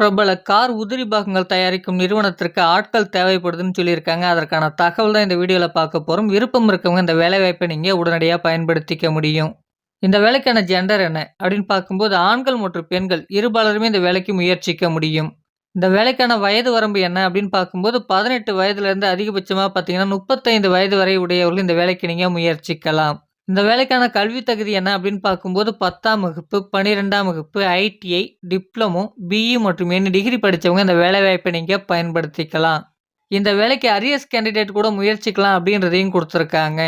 பிரபல கார் உதிரி பாகங்கள் தயாரிக்கும் நிறுவனத்திற்கு ஆட்கள் தேவைப்படுதுன்னு சொல்லியிருக்காங்க. அதற்கான தகவல் தான் இந்த வீடியோவில் பார்க்க போகிறோம் விருப்பம் இருக்கவங்க இந்த வேலைவாய்ப்பை நீங்கள் உடனடியாக பயன்படுத்திக்க முடியும். இந்த வேலைக்கான ஜெண்டர் என்ன? அப்படின்னு பார்க்கும்போது ஆண்கள் மற்றும் பெண்கள் இருபாலருமே இந்த வேலைக்கு முயற்சிக்க முடியும். இந்த வேலைக்கான வயது வரம்பு என்ன? அப்படின்னு பார்க்கும்போது பதினெட்டு வயதுலேருந்து அதிகபட்சமாக பார்த்தீங்கன்னா 35 வயது வரை உடையவர்கள் இந்த வேலைக்கு நீங்கள் முயற்சிக்கலாம். இந்த வேலைக்கான கல்வி தகுதி என்ன? அப்படின்னு பார்க்கும்போது 10ஆம் வகுப்பு, 12ஆம் வகுப்பு, ஐடிஐ, டிப்ளமோ, பிஇ மற்றும் எனி டிகிரி படித்தவங்க இந்த வேலைவாய்ப்பை நீங்கள் பயன்படுத்திக்கலாம். இந்த வேலைக்கு அரியர்ஸ் கேண்டிடேட் கூட முயற்சிக்கலாம் அப்படின்றதையும் கொடுத்துருக்காங்க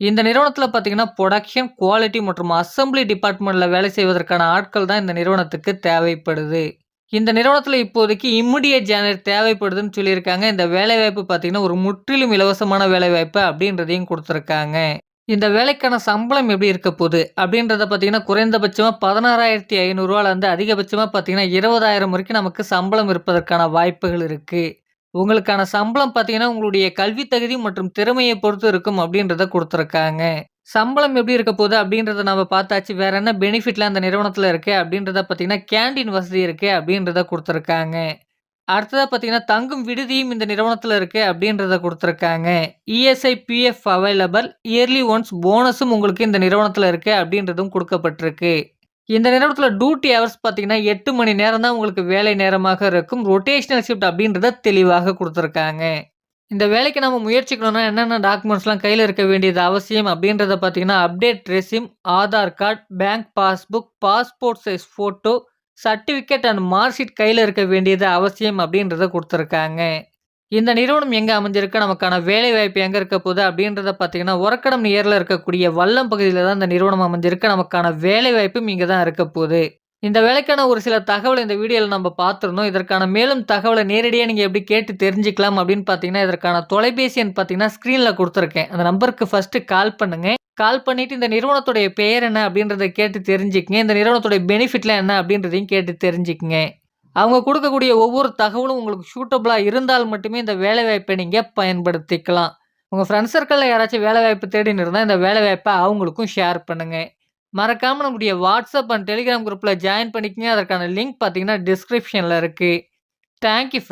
இந்த நிறுவனத்தில் பார்த்தீங்கன்னா, ப்ரொடக்ஷன் குவாலிட்டி மற்றும் அசெம்பிளி டிபார்ட்மெண்ட்டில் வேலை செய்வதற்கான ஆட்கள் தான் இந்த நிறுவனத்துக்கு தேவைப்படுது. இந்த நிறுவனத்தில் இப்போதைக்கு இம்மிடியட் ஜேனர் தேவைப்படுதுன்னு சொல்லியிருக்காங்க. இந்த வேலைவாய்ப்பு பார்த்தீங்கன்னா, ஒரு முற்றிலும் இலவசமான வேலைவாய்ப்பு அப்படின்றதையும் கொடுத்துருக்காங்க இந்த வேலைக்கான சம்பளம் எப்படி இருக்க போகுது அப்படின்றத பார்த்தீங்கன்னா, குறைந்தபட்சமாக பதினாறாயிரத்தி ஐநூறுரூவாலேருந்து அதிகபட்சமாக பார்த்தீங்கன்னா, 20,000 வரைக்கும் நமக்கு சம்பளம் இருப்பதற்கான வாய்ப்புகள் இருக்குது உங்களுக்கான சம்பளம் பார்த்தீங்கன்னா, உங்களுடைய கல்வி தகுதி மற்றும் திறமையை பொறுத்து இருக்கும் அப்படின்றத கொடுத்துருக்காங்க. சம்பளம் எப்படி இருக்க போகுது அப்படின்றத நம்ம பார்த்தாச்சு. வேற என்ன பெனிஃபிட்லாம் அந்த நிறுவனத்தில் இருக்குது அப்படின்றத பார்த்தீங்கன்னா, கேண்டீன் வசதி இருக்குது அப்படின்றத கொடுத்துருக்காங்க. அடுத்ததாக பார்த்தீங்கன்னா, தங்கும் விடுதியும் இந்த நிறுவனத்தில் இருக்குது அப்படின்றத கொடுத்துருக்காங்க ESI, PF available. Yearly once போனஸும் உங்களுக்கு இந்த நிறுவனத்தில் இருக்குது அப்படின்றதும் கொடுக்கப்பட்டிருக்கு இந்த நிறுவனத்தில் டியூட்டி ஹவர்ஸ் பார்த்தீங்கன்னா, எட்டு மணி நேரம் தான் உங்களுக்கு வேலை நேரமாக இருக்கும். ரொட்டேஷனல் ஷிஃப்ட் அப்படின்றத தெளிவாக கொடுத்துருக்காங்க இந்த வேலைக்கு நம்ம முயற்சிக்கணும்னா என்னென்ன டாக்குமெண்ட்ஸ்லாம் கையில் இருக்க வேண்டியது அவசியம் அப்படின்றத பார்த்தீங்கன்னா, update resume Aadhaar card, bank passbook, passport size photo, certificate and mark sheet இருக்க வேண்டியது அவசியம் அப்படின்றத கொடுத்துருக்காங்க. இந்த நிறுவனம் எங்கே அமைஞ்சிருக்கு? நமக்கான வேலைவாய்ப்பு எங்கே இருக்க போகுது? அப்படின்றத பார்த்தீங்கன்னா, உரக்கடம் நேரில் இருக்கக்கூடிய வல்லம் பகுதியில் தான் இந்த நிறுவனம் அமைஞ்சிருக்கு. நமக்கான வேலைவாய்ப்பும் இங்கே தான் இருக்க போகுது. இந்த வேலைக்கான ஒரு சில தகவலை இந்த வீடியோவில் நம்ம பார்த்துருந்தோம். இதற்கான மேலும் தகவலை நேரடியாக நீங்கள் எப்படி கேட்டு தெரிஞ்சுக்கலாம் அப்படின்னு பார்த்தீங்கன்னா, இதற்கான தொலைபேசி எண் பார்த்தீங்கன்னா, ஸ்க்ரீனில் கொடுத்துருக்கேன். அந்த நம்பருக்கு ஃபர்ஸ்ட்டு கால் பண்ணுங்கள் கால் பண்ணிட்டு இந்த நிறுவனத்துடைய பெயர் என்ன? அப்படின்றத கேட்டு தெரிஞ்சுக்கங்க. இந்த நிறுவனத்துடைய பெனிஃபிட்லாம் என்ன? அப்படின்றதையும் கேட்டு தெரிஞ்சுக்கங்க. அவங்க கொடுக்கக்கூடிய ஒவ்வொரு தகவலும் உங்களுக்கு சூட்டபிளா இருந்தால் மட்டுமே இந்த வேலைவாய்ப்பை நீங்கள் பயன்படுத்திக்கலாம். உங்கள் ஃப்ரெண்ட்ஸ் சர்க்கிளில் யாராச்சும் வேலைவாய்ப்பு தேடின்னு இருந்தால் இந்த வேலைவாய்ப்பை அவங்களுக்கும் ஷேர் பண்ணுங்க. மறக்காமல் நம்முடைய வாட்ஸ்அப் அண்ட் டெலிகிராம் குரூப்பில் ஜாயின் பண்ணிக்கங்க. அதற்கான லிங்க் பார்த்தீங்கன்னா, டிஸ்கிரிப்ஷனில் இருக்குது தேங்க் யூ